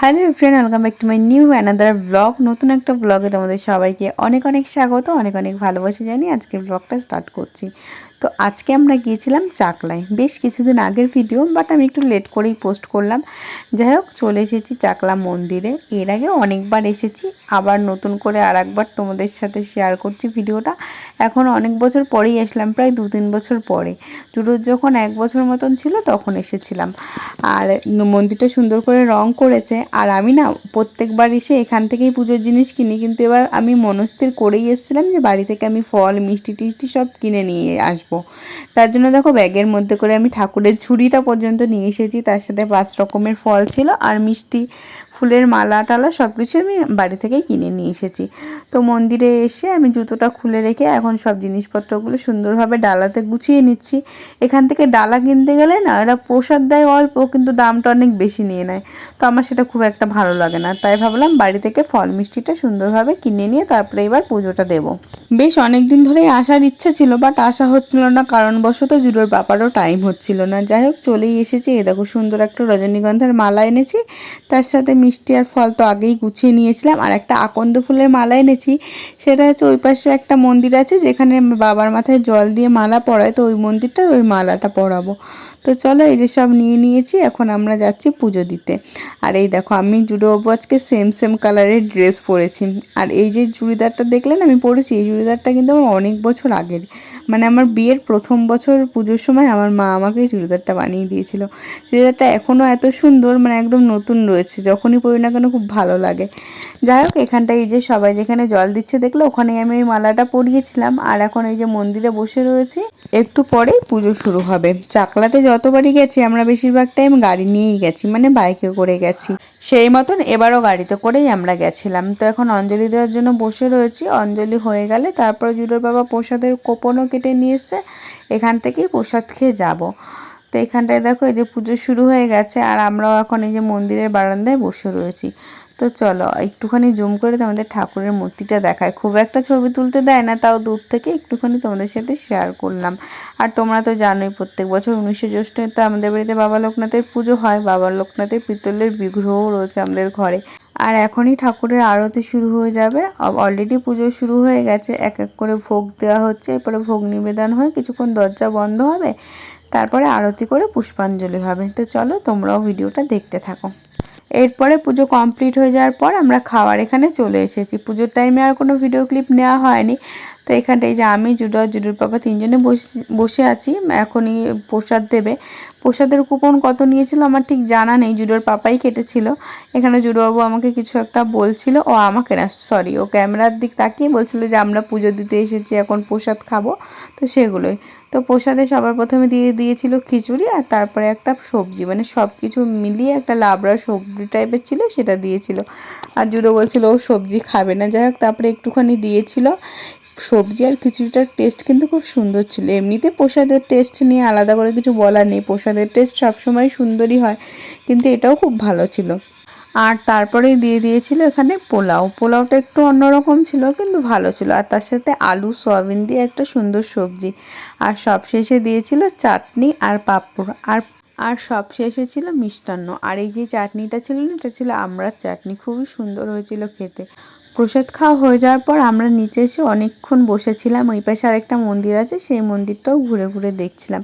Hello friend welcome back to my new another blog নতুন একটা ব্লগে তোমাদের সবাইকে অনেক অনেক স্বাগত, অনেক অনেক ভালোবাসা জানি আজকে ব্লগটা স্টার্ট করছি। তো আজকে আমরা গিয়েছিলাম চাকলায়। বেশ কিছুদিন আগের ভিডিও বাট আমি একটু লেট করেই পোস্ট করলাম। যাই হোক, চলে এসেছি চাকলা মন্দিরে। এর আগে অনেকবার এসেছি, আবার নতুন করে আর একবার তোমাদের সাথে শেয়ার করছি ভিডিওটা এখন অনেক বছর পরেই আসলাম, প্রায় দু তিন বছর পরে। জুডোর যখন এক বছর মতন ছিল, তখন এসেছিলাম। আর মন্দিরটা সুন্দর করে রং করেছে আর আমি না প্রত্যেকবার এসে এখান থেকেই পুজোর জিনিস কিনি, কিন্তু এবার আমি মনস্থির করেই এসেছিলাম যে বাড়ি থেকে আমি ফল, মিষ্টি টিষ্টি সব কিনে নিয়ে আসব। তার জন্য দেখো ব্যাগের মধ্যে করে আমি ঠাকুরের ঝুড়িটা পর্যন্ত নিয়ে এসেছি, তার সাথে পাঁচ রকমের ফল ছিল আর মিষ্টি ফুলের মালা টালা সব কিছু আমি বাড়ি থেকেই কিনে নিয়ে এসেছি। তো মন্দিরে এসে আমি জুতোটা খুলে রেখে এখন সব জিনিসপত্রগুলো সুন্দরভাবে ডালাতে গুছিয়ে নিচ্ছি। এখান থেকে ডালা কিনতে গেলে না এরা প্রসাদ দেয় অল্প, কিন্তু দামটা অনেক বেশি নিয়ে নেয়। তো আমার সেটা খুব একটা ভালো লাগে না। তাই ভাবলাম বাড়ি থেকে ফল মিষ্টিটা সুন্দরভাবে কিনে নিয়ে তারপরে এবার পুজোটা দেবো। বেশ অনেক দিন ধরেই আসার ইচ্ছা ছিল বাট আসা হচ্ছিল না। কারণবশত জুডোর বাপারও টাইম হচ্ছিল না। যাই হোক, চলেই এসেছি। এ দেখো সুন্দর একটা রজনীগন্ধার মালা এনেছি। তার সাথে মিষ্টি আর ফল তো আগেই গুছিয়ে নিয়েছিলাম। আর একটা আকন্দ ফুলের মালা এনেছি। সেটা হচ্ছে ওই পাশে একটা মন্দির আছে, যেখানে বাবার মাথায় জল দিয়ে মালা পরায়। তো ওই মন্দিরটা ওই মালাটা পরাবো। তো চলো এই যে সব নিয়ে নিয়েছি। এখন আমরা যাচ্ছি পুজো দিতে। আর এই দেখো আমি জুডো আজকে সেম সেম কালারের ড্রেস পরেছি। আর এই যে চুড়িদারটা দেখলেন আমি পরেছি, এই চুড়িদারটা কিন্তু আমার অনেক বছর আগের। মানে আমার বিয়ের প্রথম বছর পুজোর সময় আমার মা আমাকে চুড়িদারটা বানিয়ে দিয়েছিল। চুড়িদারটা এখনও এত সুন্দর মানে একদম নতুন রয়েছে, যখনই পরি না কেন খুব ভালো লাগে। যাই হোক, এখানটায় এই যে সবাই যেখানে জল দিচ্ছে দেখল ওখানে আমি ওই মালাটা পরিয়েছিলাম। আর এখন এই যে মন্দিরে বসে রয়েছি, একটু পরেই পুজো শুরু হবে। চাকলাতে যতবারই গেছি, আমরা বেশিরভাগ টাইম গাড়ি নিয়েই গেছি মানে বাইকে করে গেছি। সেই মতন এবারও গাড়িতে করেই আমরা গেছিলাম। তো এখন অঞ্জলি দেওয়ার জন্য বসে রয়েছি। অঞ্জলি হয়ে গেলে তারপর জুডোর বাবা প্রসাদের কোপনও কেটে নিয়ে এখান থেকেই প্রসাদ খেয়ে যাব। তো এখানটায় দেখো এই যে পুজো শুরু হয়ে গেছে আর আমরাও এখন এই যে মন্দিরের বারান্দায় বসে রয়েছি। তো চলো, একটুখানি জুম করে তোমাদের ঠাকুরের মূর্তিটা দেখায় খুব একটা ছবি তুলতে দেয় না, তাও দূর থেকে একটুখানি তোমাদের সাথে শেয়ার করলাম। আর তোমরা তো জানোই, প্রত্যেক বছর উনিশে জ্যৈষ্ঠতে আমাদের বাড়িতে বাবা লোকনাথের পুজো হয়। বাবা লোকনাথের পিতলের বিগ্রহও রয়েছে আমাদের ঘরে। আর এখনই ঠাকুরের আরতি শুরু হয়ে যাবে। অলরেডি পুজো শুরু হয়ে গেছে। এক এক করে ভোগ দেওয়া হচ্ছে। এরপরে ভোগ নিবেদন হয়ে কিছুক্ষণ দরজা বন্ধ হবে। তারপরে আরতি করে পুষ্পাঞ্জলি হবে। তো চলো, তোমরাও ভিডিওটা দেখতে থাকো। এরপরে পুজো কমপ্লিট হয়ে যাওয়ার পর আমরা খাওয়ার এখানে চলে এসেছি। পুজোর টাইমে আর কোনো ভিডিও ক্লিপ নেওয়া হয়নি। তো এখানটায় যে আমি, জুডো আর জুডোর পাপা তিনজনে বসে আছি। এখনই প্রসাদ দেবে। প্রসাদের কুপন কত নিয়েছিল আমার ঠিক জানা নেই। জুডোর পাপাই কেটেছিল। এখানে জুডোবাবু আমাকে কিছু একটা বলছিল। ও আমাকে না সরি ও ক্যামেরার দিক তাকিয়ে বলছিল যে আমরা পুজো দিতে এসেছি, এখন প্রসাদ খাব। তো সেগুলোই। তো প্রসাদে সবার প্রথমে দিয়ে দিয়েছিল খিচুড়ি আর তারপরে একটা সবজি। মানে সব কিছু মিলিয়ে একটা লাবড়া সবজি টাইপের ছিল, সেটা দিয়েছিল। আর জুডো বলছিল ও সবজি খাবে না। যাই হোক, তারপরে একটুখানি দিয়েছিল। সবজি আর খিচুড়িটার টেস্ট কিন্তু খুব সুন্দর ছিল। এমনিতে প্রসাদের টেস্ট নিয়ে আলাদা করে কিছু বলার নেই। প্রসাদের টেস্ট সবসময় সুন্দরই হয়, কিন্তু এটাও খুব ভালো ছিল। আর তারপরেই দিয়ে দিয়েছিল এখানে পোলাও। পোলাওটা একটু অন্যরকম ছিল, কিন্তু ভালো ছিল। আর তার সাথে আলু, সয়াবিন দিয়ে একটা সুন্দর সবজি। আর সব শেষে দিয়েছিল চাটনি আর পাঁপড়। আর আর সব শেষে ছিল মিষ্টান্ন। আর এই যে চাটনিটা ছিল না, এটা ছিল আমড়ার চাটনি। খুবই সুন্দর হয়েছিল খেতে। প্রসাদ খাওয়া হয়ে যাওয়ার পর আমরা নিচে এসে অনেকক্ষণ বসেছিলাম। ওই পাশে আরেকটা মন্দির আছে, সেই মন্দিরটাও ঘুরে ঘুরে দেখছিলাম।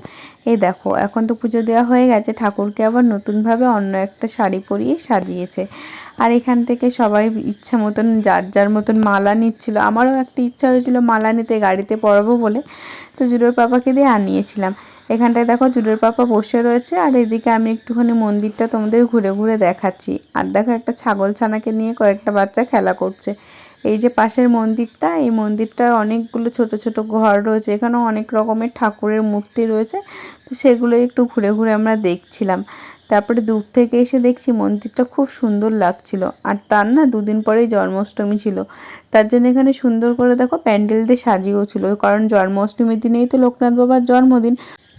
এই দেখো, এখন তো পুজো দেওয়া হয়ে গেছে। ঠাকুরকে আবার নতুনভাবে অন্য একটা শাড়ি পরিয়ে সাজিয়েছে। আর এখান থেকে সবাই ইচ্ছা মতন, যার যার মতন মালা নিচ্ছিল। আমারও একটা ইচ্ছা হয়েছিল মালা নিতে, গাড়িতে পরাবো বলে। তো জুডোর পাপাকে দিয়ে আনিয়েছিলাম। এখানটায় দেখো জুডোর পাপা বসে রয়েছে, আর এদিকে আমি একটুখানি মন্দিরটা তোমাদের ঘুরে ঘুরে দেখাচ্ছি। আর দেখো একটা ছাগল ছানাকে নিয়ে কয়েকটা বাচ্চা খেলা করছে। এই যে পাশের মন্দিরটা, এই মন্দিরটা অনেকগুলো ছোট ছোট ঘর রয়েছে। এখানেও অনেক রকমের ঠাকুরের মূর্তি রয়েছে। তো সেগুলো একটু ঘুরে ঘুরে আমরা দেখছিলাম। তারপরে দূর থেকে এসে দেখছি মন্দিরটা খুব সুন্দর লাগছিল। আর তার না দুদিন পরেই জন্মাষ্টমী ছিল। তার জন্য এখানে সুন্দর করে দেখো প্যান্ডেল দিয়ে সাজিয়েও ছিল কারণ জন্মাষ্টমীর দিনেই তো লোকনাথ বাবার জন্মদিন।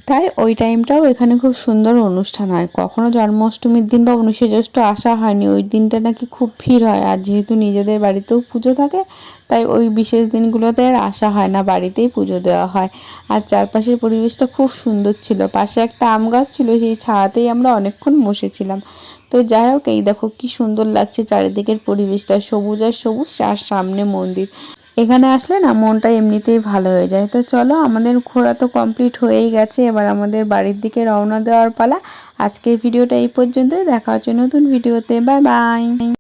তাই ওই টাইমটাও এখানে খুব সুন্দর অনুষ্ঠান হয়। কখনো জন্মাষ্টমীর দিন বা উনিশে জ্যৈষ্ঠ আসা হয়নি। ওই দিনটা নাকি খুব ভিড় হয়। আর যেহেতু নিজেদের বাড়িতেও পুজো থাকে, তাই ওই বিশেষ দিনগুলোতে আর আসা হয় না, বাড়িতেই পুজো দেওয়া হয়। আর চারপাশের পরিবেশটা খুব সুন্দর ছিল। পাশে একটা আম গাছ ছিল, সেই ছায়াতেই আমরা অনেকক্ষণ বসেছিলাম। তো যাই হোক, এই দেখো কি সুন্দর লাগছে চারিদিকের পরিবেশটা, সবুজ আর সবুজ, আর সামনে মন্দির। এখানে আসলে না, মনটা এমনিতেই ভালো হয়ে যায়। তো চলো, আমাদের ঘোরা তো কমপ্লিট হয়েই গেছে। এবার আমাদের বাড়ির দিকে রওনা দেওয়ার পালা। আজকের ভিডিওটা এই পর্যন্তই। দেখা হচ্ছে নতুন ভিডিওতে। Bye bye.